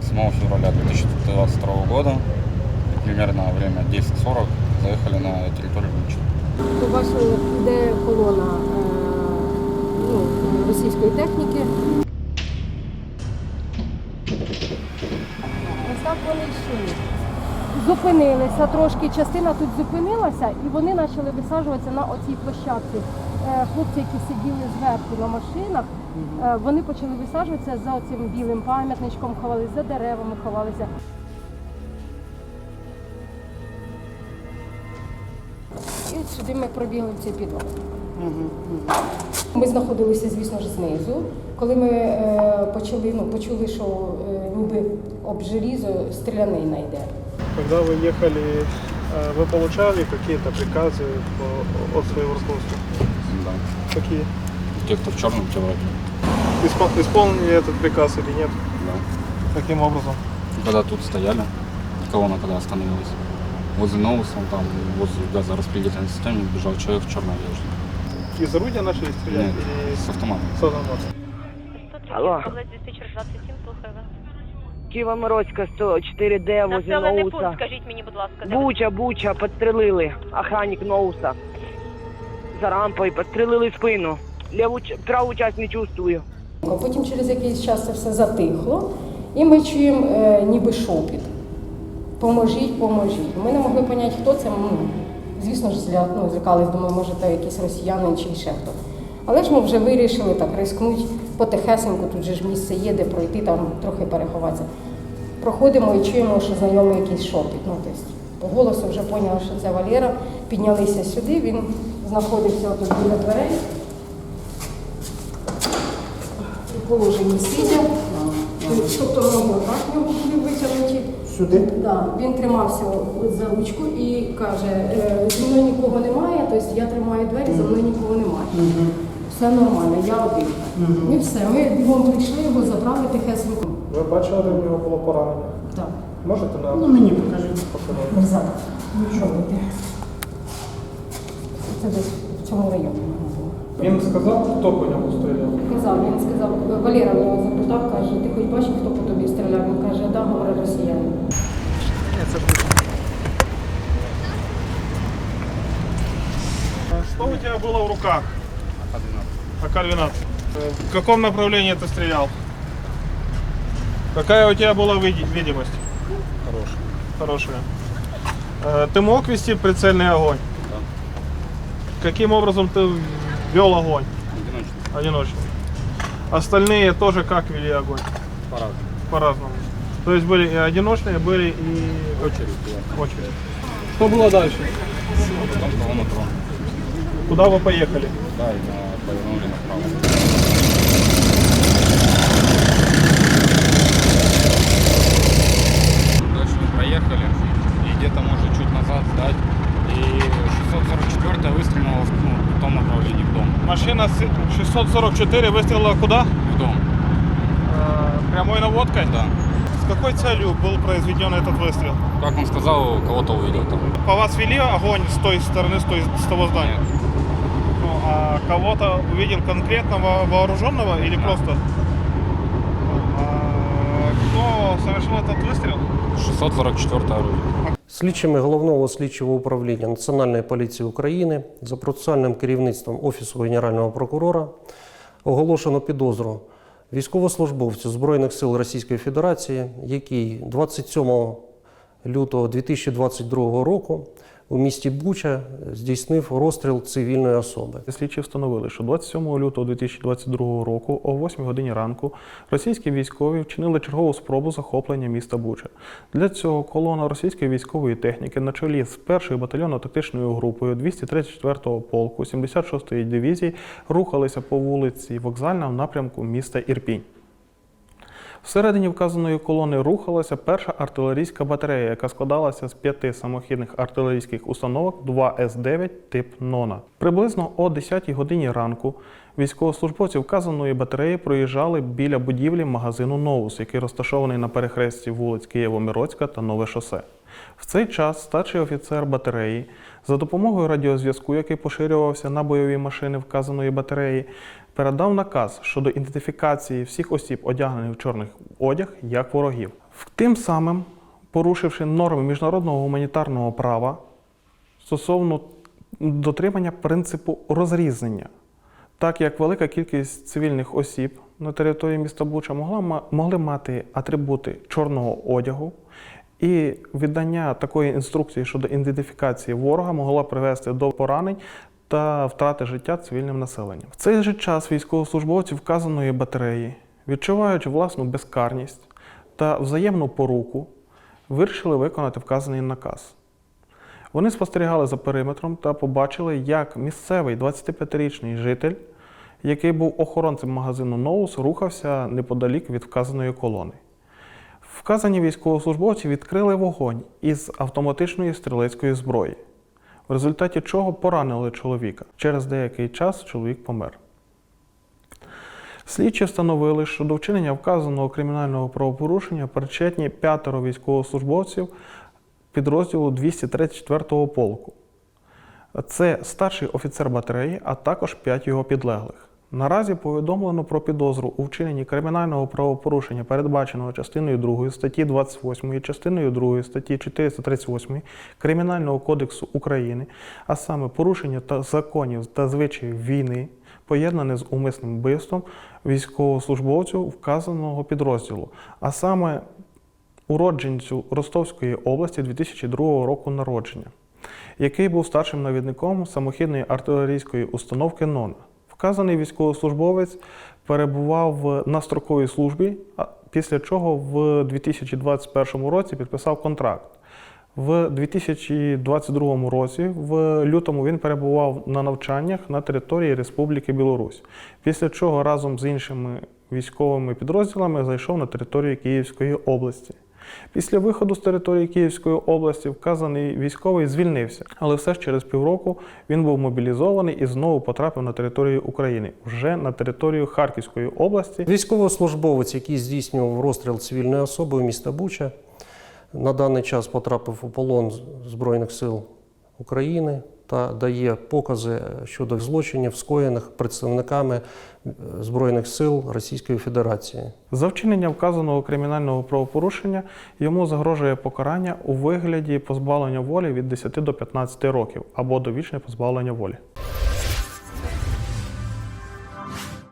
27 февраля 2022 года, примерно время 10.40, заехали на территорию Бучи. Побачили, де колона е, ну, російської техніки. Так вони йшли. Зупинилися трошки, частина тут зупинилася, і вони почали висаджуватися на оцій площадці. Е, Хлопці, які сиділи зверху на машинах, е, вони почали висаджуватися за цим білим пам'ятничком, ховалися, за деревами ховалися. І от сюди ми пробігли в цей підвал. Ми знаходилися, звісно ж, знизу. Коли ми е, почали, ну, почули, що е, ніби об желізо стрілянина йде. Когда вы ехали, э, вы получали какие-то приказы по- от своего руководства? Да. Какие? Те, кто в черном, те вроде. Испол- Исполнили этот приказ или нет? Да. Каким образом? Когда тут стояли, колонна когда остановилась, возле Новуса, там, возле газораспределительной системы бежал человек в черной одежде. Из орудия начали стрелять Нет, или с автоматом. с автомата? Алло. Область диспетчер 27, слухаю вас. Києво-Мироцька 104 д возле Населений пункт, Ноуса. скажіть мені, будь ласка, де Буча, Буча, підстрелили. Охранник Ноуса. За рампою підстрелили спину. Ліву, праву часть не чувствую. Потім через якийсь час це все затихло, і ми чуємо е, ніби шопіт. Поможіть, поможіть. Ми не могли зрозуміти, хто це. Ну, звісно ж, зля, ну, злякались, думаю, може, це якийсь росіянин чи ще хто. Але ж ми вже вирішили так рискнути потихесеньку, тут же ж місце є, де пройти, там трохи переховатися. Проходимо і чуємо, що знайомий якийсь шопіт. Ну, тобто, по голосу вже поняли, що це Валера. Піднялися сюди, він знаходився отут біля дверей. У положенні сидя. Тобто ноги так його були витягнуті. Сюди? Да, він тримався за ручку і каже, «Е, зі мною нікого немає, тобто я тримаю двері, за мною нікого немає. Все нормально, я один. І все, ми бігом прийшли, його забрали тихесенько. Ви бачили, де в нього було поранення? Так, Можете нам ну мені покажіть. показати? Мерзак. Ну що робити? Це десь в цьому районі. Він сказав, хто по ньому стріляв? Казав, він сказав, Валера мене запитав, каже, ти хоч бачив, хто по тобі стріляв? Він каже, да, говорить росіянин. Что у тебя было в руках? АК-12. Э, В каком направлении ты стрелял? Какая у тебя была види- видимость? Хороший. Хорошая. Э, Ты мог вести прицельный огонь? Да. Каким образом ты вел огонь? Одиночный. Одиночный. Остальные тоже как вели огонь? По-разному. По-разному. То есть были и одиночные, были и Очередь была. очередь. Что было дальше? Потом колонна трон. Куда вы поехали? Да, и на- повернули направо. Дальше мы проехали, и где-то, может, чуть назад сдать. И 644 выстрелила в, ну, в том направлении, в дом. Машина с- 644 выстрелила куда? В дом, Э, Прямой наводкой? да. С какой целью был произведен этот выстрел? Как он сказал, кого-то увидел там. По вас вели огонь с той стороны, с, той, с того здания? Ну, а кого-то увидел конкретно во- вооруженного или просто? Кто совершил этот выстрел? 644 орудие. Слідчими головного слідчого управління Національної поліції України за процесуальним керівництвом Офісу Генерального прокурора оголошено підозру військовослужбовцю Збройних сил Російської Федерації, який 27 лютого 2022 року у місті Буча здійснив розстріл цивільної особи. Слідчі встановили, що 27 лютого 2022 року о 8 годині ранку російські військові вчинили чергову спробу захоплення міста Буча. Для цього колона російської військової техніки на чолі з першою батальйонно-тактичною групою 234-го полку 76-ї дивізії рухалися по вулиці Вокзальна в напрямку міста Ірпінь. Всередині вказаної колони рухалася перша артилерійська батарея, яка складалася з п'яти самохідних артилерійських установок 2 С-9 тип Нона. Приблизно о 10-й годині ранку військовослужбовці вказаної батареї проїжджали біля будівлі магазину Новус, який розташований на перехресті вулиць Києво-Мироцька та Нове шосе. В цей час старший офіцер батареї за допомогою радіозв'язку, який поширювався на бойові машини вказаної батареї, передав наказ щодо ідентифікації всіх осіб, одягнених в чорний одяг, як ворогів. Тим самим, порушивши норми міжнародного гуманітарного права стосовно дотримання принципу розрізнення, так як велика кількість цивільних осіб на території міста Буча могла, могли мати атрибути чорного одягу, і віддання такої інструкції щодо ідентифікації ворога могла привести до поранень та втрати життя цивільним населенням. В цей же час військовослужбовці вказаної батареї, відчуваючи власну безкарність та взаємну поруку, вирішили виконати вказаний наказ. Вони спостерігали за периметром та побачили, як місцевий 25-річний житель, який був охоронцем магазину Ноус, рухався неподалік від вказаної колони. Вказані військовослужбовці відкрили вогонь із автоматичної стрілецької зброї, в результаті чого поранили чоловіка. Через деякий час чоловік помер. Слідчі встановили, що до вчинення вказаного кримінального правопорушення причетні п'ятеро військовослужбовців підрозділу 234-го полку. Це старший офіцер батареї, а також п'ять його підлеглих. Наразі повідомлено про підозру у вчиненні кримінального правопорушення, передбаченого частиною 2 статті 28, частиною 2 статті 438 Кримінального кодексу України, а саме порушення та законів та звичаїв війни, поєднане з умисним вбивством військовослужбовців вказаного підрозділу, а саме уродженцю Ростовської області 2002 року народження, який був старшим навідником самохідної артилерійської установки НОНА. Вказаний військовослужбовець перебував на строковій службі, після чого в 2021 році підписав контракт. В 2022 році, в лютому, він перебував на навчаннях на території Республіки Білорусь, після чого разом з іншими військовими підрозділами зайшов на територію Київської області. Після виходу з території Київської області вказаний військовий звільнився, але все ж через півроку він був мобілізований і знову потрапив на територію України, вже на територію Харківської області. Військовослужбовець, який здійснював розстріл цивільної особи міста Буча, на даний час потрапив у полон Збройних сил України та дає покази щодо злочинів, скоєних представниками е, Збройних сил Російської Федерації. За вчинення вказаного кримінального правопорушення йому загрожує покарання у вигляді позбавлення волі від 10 до 15 років або довічне позбавлення волі.